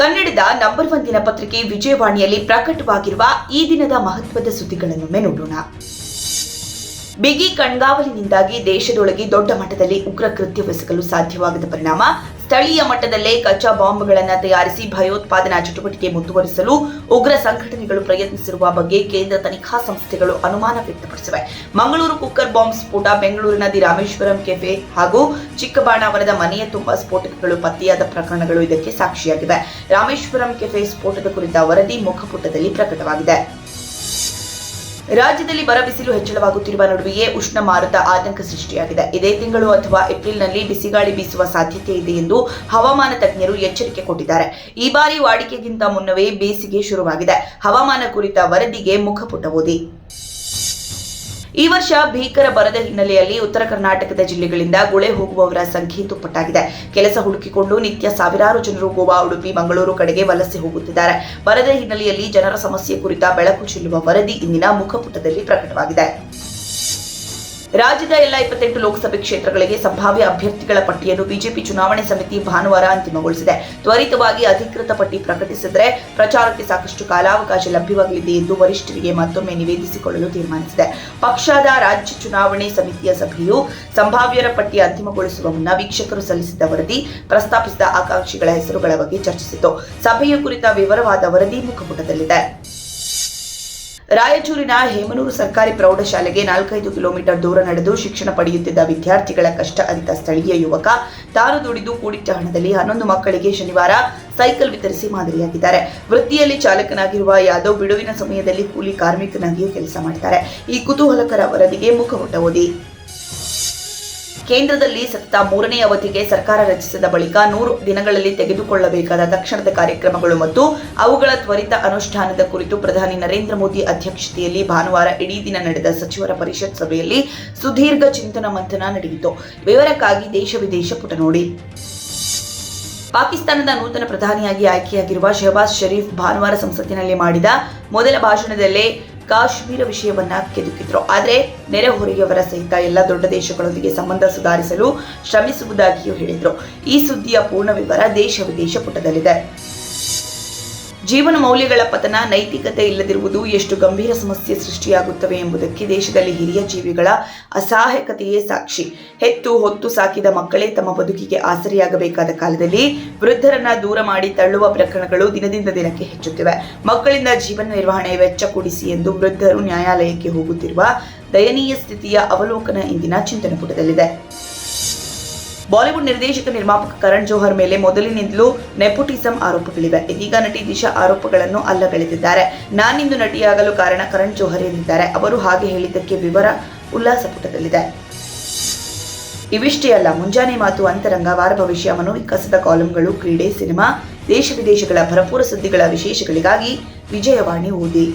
ಕನ್ನಡದ number one ದಿನಪತ್ರಿಕೆ ವಿಜಯವಾಣಿಯಲ್ಲಿ ಪ್ರಕಟವಾಗಿರುವ ಈ ದಿನದ ಮಹತ್ವದ ಸುದ್ದಿಗಳನ್ನು ನೋಡೋಣ. ಬಿಗಿ ಕಣ್ಗಾವಲಿನಿಂದಾಗಿ ದೇಶದೊಳಗೆ ದೊಡ್ಡ ಮಟ್ಟದಲ್ಲಿ ಉಗ್ರ ಕೃತ್ಯವೆಸಗಲು ಸಾಧ್ಯವಾಗದ ಪರಿಣಾಮ ಸ್ಥಳೀಯ ಮಟ್ಟದಲ್ಲೇ ಕಚ್ಚಾ ಬಾಂಬ್ಗಳನ್ನು ತಯಾರಿಸಿ ಭಯೋತ್ಪಾದನಾ ಚಟುವಟಿಕೆ ಮುಂದುವರಿಸಲು ಉಗ್ರ ಸಂಘಟನೆಗಳು ಪ್ರಯತ್ನಿಸಿರುವ ಬಗ್ಗೆ ಕೇಂದ್ರ ತನಿಖಾ ಸಂಸ್ಥೆಗಳು ಅನುಮಾನ ವ್ಯಕ್ತಪಡಿಸಿವೆ. ಮಂಗಳೂರು ಕುಕ್ಕರ್ ಬಾಂಬ್ ಸ್ಫೋಟ ಬೆಂಗಳೂರಿನ ದಿ ರಾಮೇಶ್ವರಂ ಕೆಫೆ ಹಾಗೂ ಚಿಕ್ಕಬಾಣಾವರದ ಮನೆಯ ತುಂಬ ಸ್ಫೋಟಕಗಳು ಪತ್ತೆಯಾದ ಪ್ರಕರಣಗಳು ಇದಕ್ಕೆ ಸಾಕ್ಷಿಯಾಗಿವೆ. ರಾಮೇಶ್ವರಂ ಕೆಫೆ ಸ್ಫೋಟದ ಕುರಿತ ವರದಿ ಮುಖಪುಟದಲ್ಲಿ ಪ್ರಕಟವಾಗಿದೆ. ರಾಜ್ಯದಲ್ಲಿ ಬರ ಬಿಸಿಲು ಹೆಚ್ಚಳವಾಗುತ್ತಿರುವ ನಡುವೆಯೇ ಉಷ್ಣ ಮಾರುತ ಆತಂಕ ಸೃಷ್ಟಿಯಾಗಿದೆ. ಇದೇ ತಿಂಗಳು ಅಥವಾ ಏಪ್ರಿಲ್ನಲ್ಲಿ ಬಿಸಿಗಾಳಿ ಬೀಸುವ ಸಾಧ್ಯತೆ ಇದೆ ಎಂದು ಹವಾಮಾನ ತಜ್ಞರು ಎಚ್ಚರಿಕೆ ಕೊಟ್ಟಿದ್ದಾರೆ. ಈ ಬಾರಿ ವಾಡಿಕೆಗಿಂತ ಮುನ್ನವೇ ಬೇಸಿಗೆ ಶುರುವಾಗಿದೆ. ಹವಾಮಾನ ಕುರಿತ ವರದಿಗೆ ಮುಖಪುಟ ಓದಿ. ಈ ವರ್ಷ ಭೀಕರ ಬರದ ಹಿನ್ನೆಲೆಯಲ್ಲಿ ಉತ್ತರ ಕರ್ನಾಟಕದ ಜಿಲ್ಲೆಗಳಿಂದ ಗುಳೆ ಹೋಗುವವರ ಸಂಖ್ಯೆ ದುಪ್ಪಟ್ಟಾಗಿದೆ ಕೆಲಸ ಹುಡುಕಿಕೊಂಡು ನಿತ್ಯ ಸಾವಿರಾರು ಜನರು ಗೋವಾ, ಉಡುಪಿ, ಮಂಗಳೂರು ಕಡೆಗೆ ವಲಸೆ ಹೋಗುತ್ತಿದ್ದಾರೆ. ಬರದ ಹಿನ್ನೆಲೆಯಲ್ಲಿ ಜನರ ಸಮಸ್ಯೆ ಕುರಿತ ಬೆಳಕು ಚೆಲ್ಲುವ ವರದಿ ಇಂದಿನ ಮುಖಪುಟದಲ್ಲಿ ಪ್ರಕಟವಾಗಿದೆ. ರಾಜ್ಯದ ಎಲ್ಲ ಇಪ್ಪತ್ತೆಂಟು ಲೋಕಸಭೆ ಕ್ಷೇತ್ರಗಳಿಗೆ ಸಂಭಾವ್ಯ ಅಭ್ಯರ್ಥಿಗಳ ಪಟ್ಟಿಯನ್ನು ಬಿಜೆಪಿ ಚುನಾವಣೆ ಸಮಿತಿ ಭಾನುವಾರ ಅಂತಿಮಗೊಳಿಸಿದೆ. ತ್ವರಿತವಾಗಿ ಅಧಿಕೃತ ಪಟ್ಟಿ ಪ್ರಕಟಿಸಿದರೆ ಪ್ರಚಾರಕ್ಕೆ ಸಾಕಷ್ಟು ಕಾಲಾವಕಾಶ ಲಭ್ಯವಾಗಲಿದೆ ಎಂದು ವರಿಷ್ಠರಿಗೆ ಮತ್ತೊಮ್ಮೆ ನಿವೇದಿಸಿಕೊಳ್ಳಲು ತೀರ್ಮಾನಿಸಿದೆ. ಪಕ್ಷದ ರಾಜ್ಯ ಚುನಾವಣೆ ಸಮಿತಿಯ ಸಭೆಯು ಸಂಭಾವ್ಯರ ಪಟ್ಟಿ ಅಂತಿಮಗೊಳಿಸುವ ಮುನ್ನ ವೀಕ್ಷಕರು ಸಲ್ಲಿಸಿದ ವರದಿ ಪ್ರಸ್ತಾಪಿಸಿದ ಆಕಾಂಕ್ಷಿಗಳ ಹೆಸರುಗಳ ಬಗ್ಗೆ ಚರ್ಚಿಸಿತು. ಸಭೆಯ ಕುರಿತ ವಿವರವಾದ ವರದಿ ಮುಖಪುಟದಲ್ಲಿದೆ. ರಾಯಚೂರಿನ ಹೇಮನೂರು ಸರ್ಕಾರಿ ಪ್ರೌಢಶಾಲೆಗೆ ನಾಲ್ಕೈದು ಕಿಲೋಮೀಟರ್ ದೂರ ನಡೆದು ಶಿಕ್ಷಣ ಪಡೆಯುತ್ತಿದ್ದ ವಿದ್ಯಾರ್ಥಿಗಳ ಕಷ್ಟ ಅರಿತ ಸ್ಥಳೀಯ ಯುವಕ ತಾನು ದುಡಿದು ಕೂಡಿಟ್ಟ ಹಣದಲ್ಲಿ ಹನ್ನೊಂದು ಮಕ್ಕಳಿಗೆ ಶನಿವಾರ ಸೈಕಲ್ ವಿತರಿಸಿ ಮಾದರಿಯಾಗಿದ್ದಾರೆ. ವೃತ್ತಿಯಲ್ಲಿ ಚಾಲಕನಾಗಿರುವ ಯಾದವ್ ಬಿಡುವಿನ ಸಮಯದಲ್ಲಿ ಕೂಲಿ ಕಾರ್ಮಿಕನಾಗಿಯೂ ಕೆಲಸ ಮಾಡ್ತಾರೆ. ಈ ಕುತೂಹಲಕರ ವರದಿಗೆ ಮುಖಪುಟ ಓದಿ. ಕೇಂದ್ರದಲ್ಲಿ ಸತತ ಮೂರನೇ ಅವಧಿಗೆ ಸರ್ಕಾರ ರಚಿಸಿದ ಬಳಿಕ ನೂರು ದಿನಗಳಲ್ಲಿ ತೆಗೆದುಕೊಳ್ಳಬೇಕಾದ ತಕ್ಷಣದ ಕಾರ್ಯಕ್ರಮಗಳು ಮತ್ತು ಅವುಗಳ ತ್ವರಿತ ಅನುಷ್ಠಾನದ ಕುರಿತು ಪ್ರಧಾನಿ ನರೇಂದ್ರ ಮೋದಿ ಅಧ್ಯಕ್ಷತೆಯಲ್ಲಿ ಭಾನುವಾರ ಇಡೀ ದಿನ ನಡೆದ ಸಚಿವರ ಪರಿಷತ್ ಸಭೆಯಲ್ಲಿ ಸುದೀರ್ಘ ಚಿಂತನ ಮಂಥನ ನಡೆಯಿತು. ವಿವರಕ್ಕಾಗಿ ದೇಶ ವಿದೇಶ ಪುಟ ನೋಡಿ. ಪಾಕಿಸ್ತಾನದ ನೂತನ ಪ್ರಧಾನಿಯಾಗಿ ಆಯ್ಕೆಯಾಗಿರುವ ಶಹಬಾಜ್ ಷರೀಫ್ ಭಾನುವಾರ ಸಂಸತ್ತಿನಲ್ಲಿ ಮಾಡಿದ ಮೊದಲ ಭಾಷಣದಲ್ಲೇ ಕಾಶ್ಮೀರ ವಿಷಯವನ್ನ ಕೆದಕಿದ್ರು. ಆದರೆ ನೆರೆಹೊರೆಯವರ ಸಹಿತ ಎಲ್ಲ ದೊಡ್ಡ ದೇಶಗಳೊಂದಿಗೆ ಸಂಬಂಧ ಸುಧಾರಿಸಲು ಶ್ರಮಿಸುವುದಾಗಿಯೂ ಹೇಳಿದ್ರು. ಈ ಸುದ್ದಿಯ ಪೂರ್ಣ ವಿವರ ದೇಶ ವಿದೇಶ ಪುಟದಲ್ಲಿದೆ. ಜೀವನ ಮೌಲ್ಯಗಳ ಪತನ ನೈತಿಕತೆ ಇಲ್ಲದಿರುವುದು ಎಷ್ಟು ಗಂಭೀರ ಸಮಸ್ಯೆ ಸೃಷ್ಟಿಯಾಗುತ್ತವೆ ಎಂಬುದಕ್ಕೆ ದೇಶದಲ್ಲಿ ಹಿರಿಯ ಜೀವಿಗಳ ಅಸಹಾಯಕತೆಯೇ ಸಾಕ್ಷಿ. ಹೆತ್ತು ಹೊತ್ತು ಸಾಕಿದ ಮಕ್ಕಳೇ ತಮ್ಮ ಬದುಕಿಗೆ ಆಸರೆಯಾಗಬೇಕಾದ ಕಾಲದಲ್ಲಿ ವೃದ್ಧರನ್ನ ದೂರ ಮಾಡಿ ತಳ್ಳುವ ಪ್ರಕರಣಗಳು ದಿನದಿಂದ ದಿನಕ್ಕೆ ಹೆಚ್ಚುತ್ತಿವೆ. ಮಕ್ಕಳಿಂದ ಜೀವನ ನಿರ್ವಹಣೆ ವೆಚ್ಚ ಕೂಡಿಸಿ ಎಂದು ವೃದ್ಧರು ನ್ಯಾಯಾಲಯಕ್ಕೆ ಹೋಗುತ್ತಿರುವ ದಯನೀಯ ಸ್ಥಿತಿಯ ಅವಲೋಕನ ಇಂದಿನ ಚಿಂತನ ಪುಟದಲ್ಲಿದೆ ಬಾಲಿವುಡ್ ನಿರ್ದೇಶಕ ನಿರ್ಮಾಪಕ ಕರಣ್ ಜೋಹರ್ ಮೇಲೆ ಮೊದಲಿನಿಂದಲೂ ನೆಪೋಟಿಸಂ ಆರೋಪಗಳಿವೆ. ಇದೀಗ ನಟಿ ದಿಶಾ ಆರೋಪಗಳನ್ನು ಅಲ್ಲಗಳೆದಿದ್ದಾರೆ ನಾನಿಂದು ನಟಿಯಾಗಲು ಕಾರಣ ಕರಣ್ ಜೋಹರ್ ಎಂದಿದ್ದಾರೆ. ಅವರು ಹಾಗೆ ಹೇಳಿದ್ದಕ್ಕೆ ವಿವರ ಉಲ್ಲಾಸ ಪುಟದಲ್ಲಿದೆ. ಇವಿಷ್ಟೇ ಅಲ್ಲ, ಮುಂಜಾನೆ ಮಾತು ಅಂತರಂಗ, ವಾರ ಭವಿಷ್ಯ, ಮನೋವಿಕಾಸದ ಕಾಲಂಗಳು, ಕ್ರೀಡೆ, ಸಿನಿಮಾ, ದೇಶ ವಿದೇಶಗಳ ಭರಪೂರ ಸುದ್ದಿಗಳ ವಿಶೇಷಗಳಿಗಾಗಿ ವಿಜಯವಾಣಿ ಓದಿ.